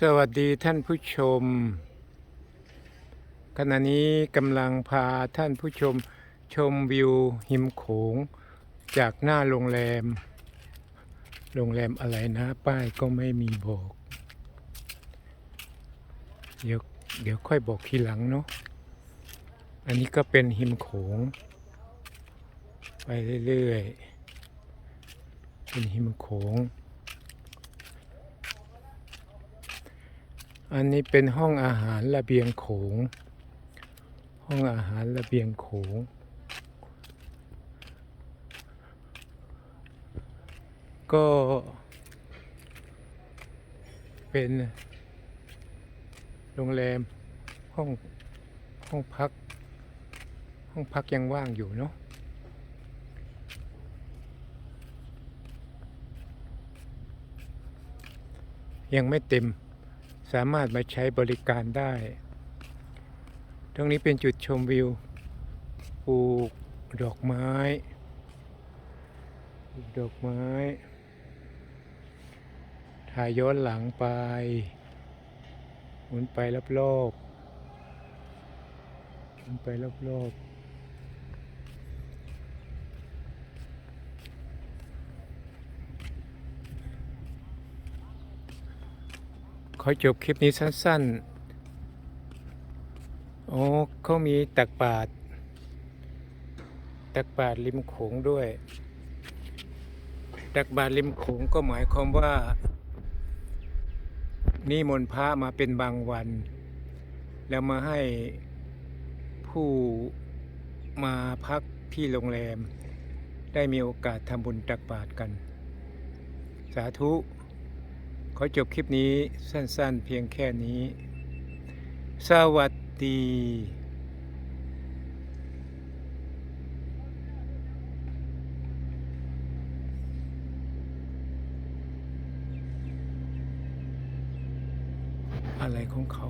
สวัสดีท่านผู้ชม ขณะนี้กำลังพาท่านผู้ชมชมวิวหิมโขง จากหน้าโรงแรม โรงแรมอะไรนะป้ายก็ไม่มีบอก เดี๋ยวเดี๋ยวค่อยบอกทีหลังเนาะอันนี้ก็เป็นหิมโขง ไปเรื่อยๆ เป็นหิมโขง อันนี้เป็นห้องอาหารระเบียงโขง ห้องอาหารระเบียงโขง ก็เป็นโรงแรมห้องห้องพัก ห้องพักยังว่างอยู่เนาะยังไม่เต็ม สามารถมาใช้บริการได้ ตรงนี้เป็นจุดชมวิวปลูกดอกไม้ปลูกดอกไม้ ถ่ายย้อนหลังไปหมุนไปรอบๆหมุนไปรอบๆ ขอจบคลิปนี้สั้นๆ โอ้เขามีตักบาทตักบาทริมโขงด้วย ตักบาทริมโขงก็หมายความว่านิมนพระมาเป็นบางวัน แล้วมาให้ผู้มาพักที่โรงแรม ได้มีโอกาสทำบุญตักบาตรกัน สาธุ ขอจบคลิปนี้สั้นๆเพียงแค่นี้ สวัสดีอะไรของเขา